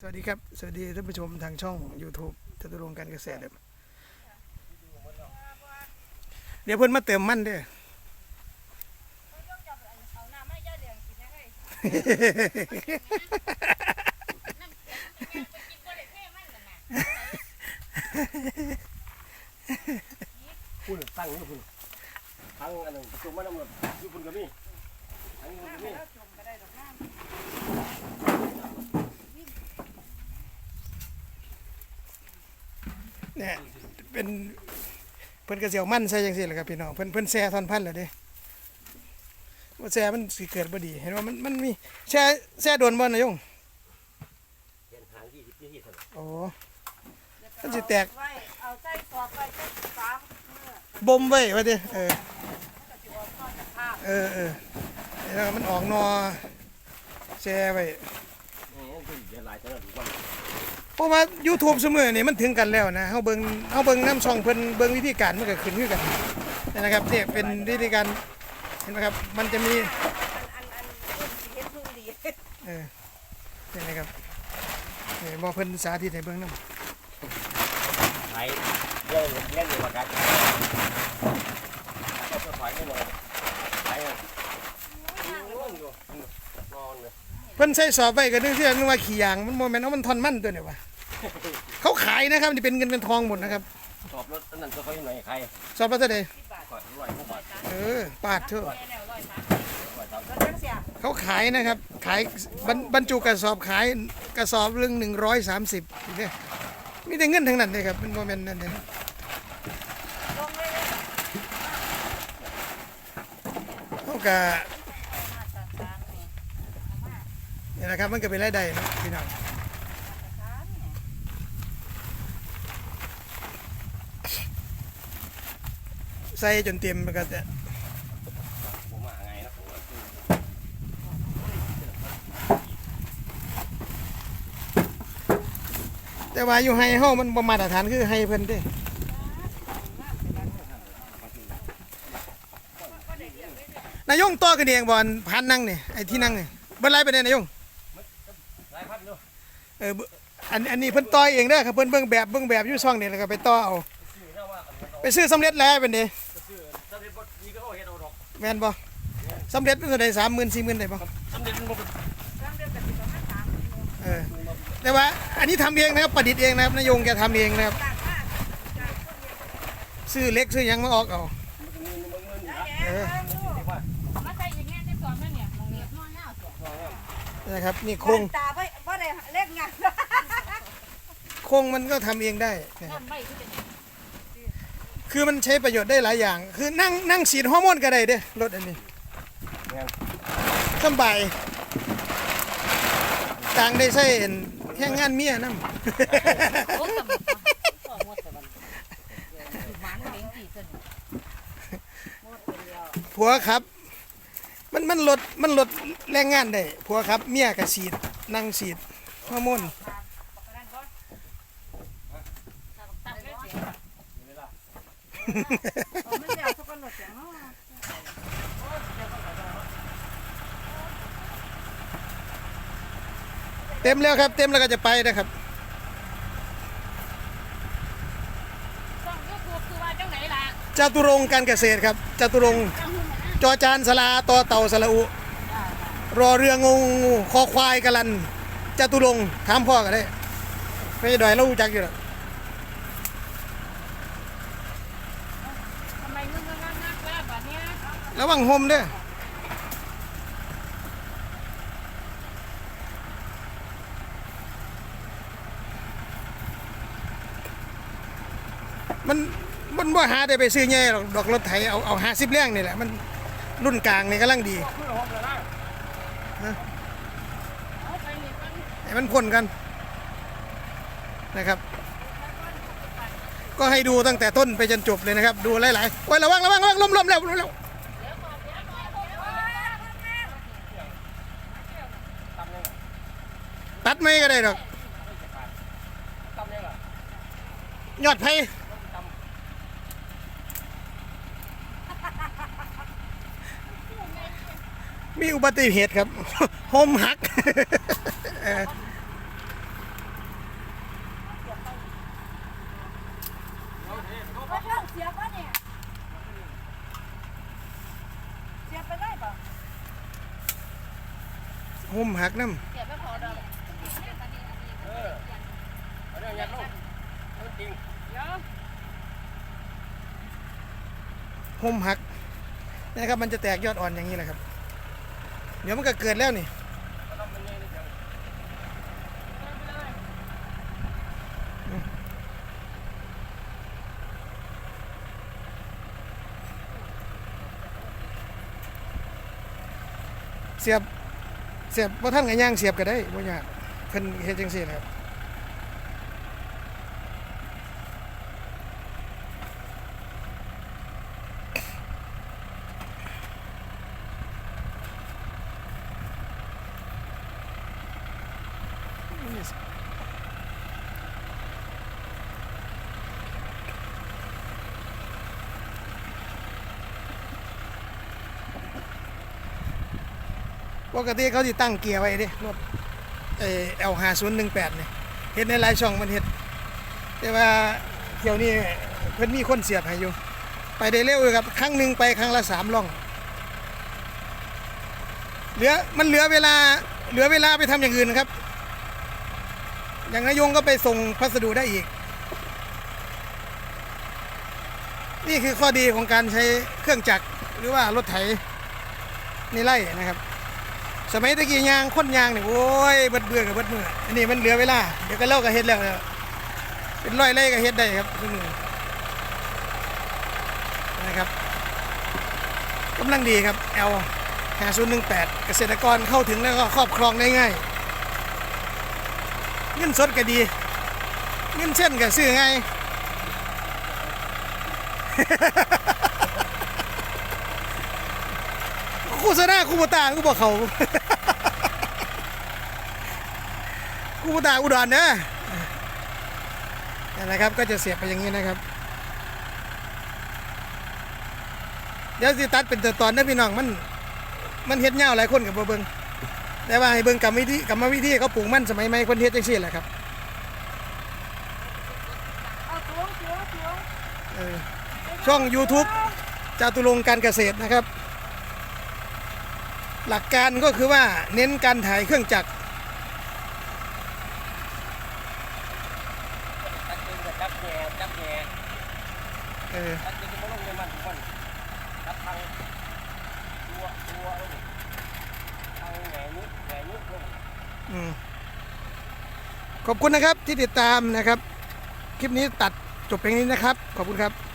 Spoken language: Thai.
สวัสดีครับ สวัสดีท่านผู้ชมทางช่อง YouTube จตุรงการเกษตรครับเดี๋ยวเพิ่นมาเติมมันเด้อเอาน้ำให้ย่าเหลืองกินนะเฮ้ยน้ำแข็งไปกินก็เลยเท่มันกันนะพุ่นตั้งอยู่พุ่นทั้งอันนึงประตูมันน้ำมันอยู่พุ่นก็มีทั้งพุ่นก็มี เนี่ยเป็นเพิ่นกระเสียวมันใส่จังซี่แหละครับพี่น้องเพิ่นเพิ่นแซ่ทอนพันธุ์แล้วเด้ว่าแซ่มันสิเกิดบ่ดี เห็นว่ามันมันมีแช่แช่โดนบ่นายงเห็นหางยี่สิบยี่สิบเท่านั้นโอ้ มันสิแตก ไว้เอาใส่กรอบไว้ใส่สามเมื่อบ่มไว้ว่าติเออ ก็จะออกนอกจากภาพเออเออเห็นว่ามันออกนอแช่ไว้นี่มันคือเดี๋ยวหลายเท่านั้นทุกวัน เพราะว่า YouTube ซุมื้อนี่มันถึงกันแล้วนะเฮาเบิ่งเฮาเบิ่งน้ำช่องเพิ่นเบิ่งวิธีการมันก็ขึ้นคือกันนะครับเนี่ยเป็นวิธีการเห็นไหมครับมันจะมีอันอันอันเห็นพึ่งดีเออเห็นไหมครับนี่บ่เพิ่นสาธิตให้เบิ่งนำหลายเรื่องเรื่องอยู่ประกันก็ถอยไม่เลง่วงอยู่นอนเพิ่นใส่สอบไว้ก็นึกที่นึกว่าขี้ยางมันบ่แม่นเอามันทอนมันตัวเนี่ยวะ เขาขายนะครับนี่เป็นเงินเป็นทองหมดนะครับสอบรถอันนั้นก็เขาอยู่ไหนใครสอบละเท่าใดก่อนร้อยกว่าบาทเออปาดเถอะแม่แนวร้อยสามร้อยสามแล้วจังเสียเขาขายนะครับ ขายบรรบรรจุกระสอบขายกระสอบเรื่อง130เนี่ยมีแต่เงินทั้งนั้นเลยครับมันบ่แม่นนั่นเด้ลงเลยเลยเขาก็มาตรฐานนี่นี่แหละครับมันก็เป็นรายได้เนาะพี่น้อง มาตรฐานนี่ ใส่จนเต็มมันก็จะผมมาไงนะผมแต่ว่าอยู่ให้เฮามันบ่มาตรฐานคือให้เพิ่นเด้นายงต่อกันเองบอันพันนั่งเนี่ยไอ้ที่นั่งเนี่เบิ่นไรไปเนี่ยนายงหลายพันอยู่เอออันอันนี้เพิ่นต่อเองเด้อครับเพิ่นเบิ่งแบบเบิ่งแบบอยู่ช่องเนี่ยแล้วก็ไปต่อเอาซื้อเอาไปซื้อสำเร็จแล้วเป็นเด้ ซื้อสำเร็จบ่ดีก็เอาเฮ็ดเอาดอกแม่นบ่สำเร็จเป็นเท่าใด30,000 40,000ได้บ่สำเร็จมันบ่เป็นจำเดือนกับสิบประมาณสามกิโลเออแต่ว่าอันนี้ทำเองนะครับประดิษฐ์เองนะครับนายงแกทำเองนะครับต่างมากจากคนเดียวซื้อเล็กซื้อหยังมาออกเอามันก็มีมันเงินอยู่นะเออที่ว่ามาใส่อีกแง่ที่สอนนั่นเนี่ยมองเนี่ยน้อยแล้วนะครับนี่โครงตาไว้บ่ได้เล่นงาน โครงมันก็ทำเองได้นะครับ นั่นไม่คือเป็น คือมันใช้ประโยชน์ได้หลายอย่าง คือนั่งนั่งฉีดฮอร์โมนก็ได้เด้รถอันนี้สบายต่างได้ใช้แค่งานเมียนำโอ้ตำรวจพ่อหมดแต่วันหมันเลี้ยงกี่เส้นหมดไปแล้วผัวครับ มันมันลดมันลดแรงงานได้ผัวครับ เมียก็ฉีดนั่งฉีดฮอร์โมน ตัดเลยเสีย มีเวลา เอาไม่ได้เอาสักคนหนวดเสียงเนาะเต็มแล้วครับ เต็มแล้วก็จะไปนะครับช่องยูทูบคือว่าจังไหนล่ะจตุรงค์การเกษตรครับจตุรงค์จังหุ่นนะจอจานสลาตอเต่าสละอุ รอเรืองูงูคอควายกะลันจตุรงค์ถามพ่อก็ได้ไม่ดอยเรารู้จักอยู่แล้วทำไมมึงงักงักงักแล้วแบบเนี้ย ระวังโฮมเด้อมันมันบ่หาได้ไปซื้อแง่หรอกดอกรถไถเอาเอาหาสิบแรงนี่แหละ มันรุ่นกลางนี่กำลังดีให้มันพ่นกันนะครับ ก็ให้ดูตั้งแต่ต้นไปจนจบเลยนะครับ ดูหลายๆโอ้ระวังระวังระวังล้มล้มแล้วล้มแล้ว ไม่ก็ได้ดอกยอดไผ่มีอุบัติเหตุครับโฮมหักโฮมหักน้ำ หุ้มหักนะครับ มันจะแตกยอดอ่อนอย่างนี้แหละครับ เดี๋ยวมันก็เกิดแล้วนี่เสียนี่จังเสียบเสียบพอท่านกับย่างเสียบก็ได้บ่ยากเพิ่นเฮ็ดจังซี่นะครับ ปกติเขาสิตั้งเกียร์ไว้ด้รถเออ L5018 นี่เฮ็ดในหลายช่องมันเฮ็ด แต่ว่าเที่ยวนี้เพิ่นมีคนเสียบให้อยู่ ไปได้เร็วอยู่ครับ ครั้งหนึ่งไปครั้งละสามล่อง เหลือมันเหลือเวลาเหลือเวลาไปทำอย่างอื่นครับ อย่างนายงก็ไปส่งพัสดุได้อีก นี่คือข้อดีของการใช้เครื่องจักรหรือว่ารถไถในไร่นะครับ สมัยตะกี้ยางค้นยางเนี่ยโอ้ยเบิดเบื่อกับเบิดมืออันนี้มันเหลือเวลาเดี๋ยวก็เล่าก็เฮ็ดแล้วเนี่ยเป็นร้อยไร่ก็เฮ็ดได้ครับทุกมือนะครับกำลังดีครับ L 5018 เกษตรกรเข้าถึงแล้วก็ครอบครองได้ง่าย เงินสดก็ดี เงินเส้นก็ซื้อง่าย โฆษณาคูบตากูบอกเขาคูบตาอุดรนะนั่นนะครับก็จะเสียบไปอย่างนี้นะครับ เดี๋ยวสิตัดเป็นตอนนะพี่น้องมัน มันเฮ็ดเงาหลายคนกับบ่เบิงแต่ว่าให้เบิงกรรมวิธีกรรมวิธีเขาปลูกมันสมัยใหม่คนเฮ็ดจังซี่แหละครับเอาตัวตัวตัวเออช่อง YouTube จตุรงการเกษตรนะครับ หลักการก็คือว่าเน้นการถ่ายเครื่องจักรเออขอบคุณนะครับที่ติดตามนะครับ คลิปนี้ตัดจบเพียงนี้นะครับ ขอบคุณครับ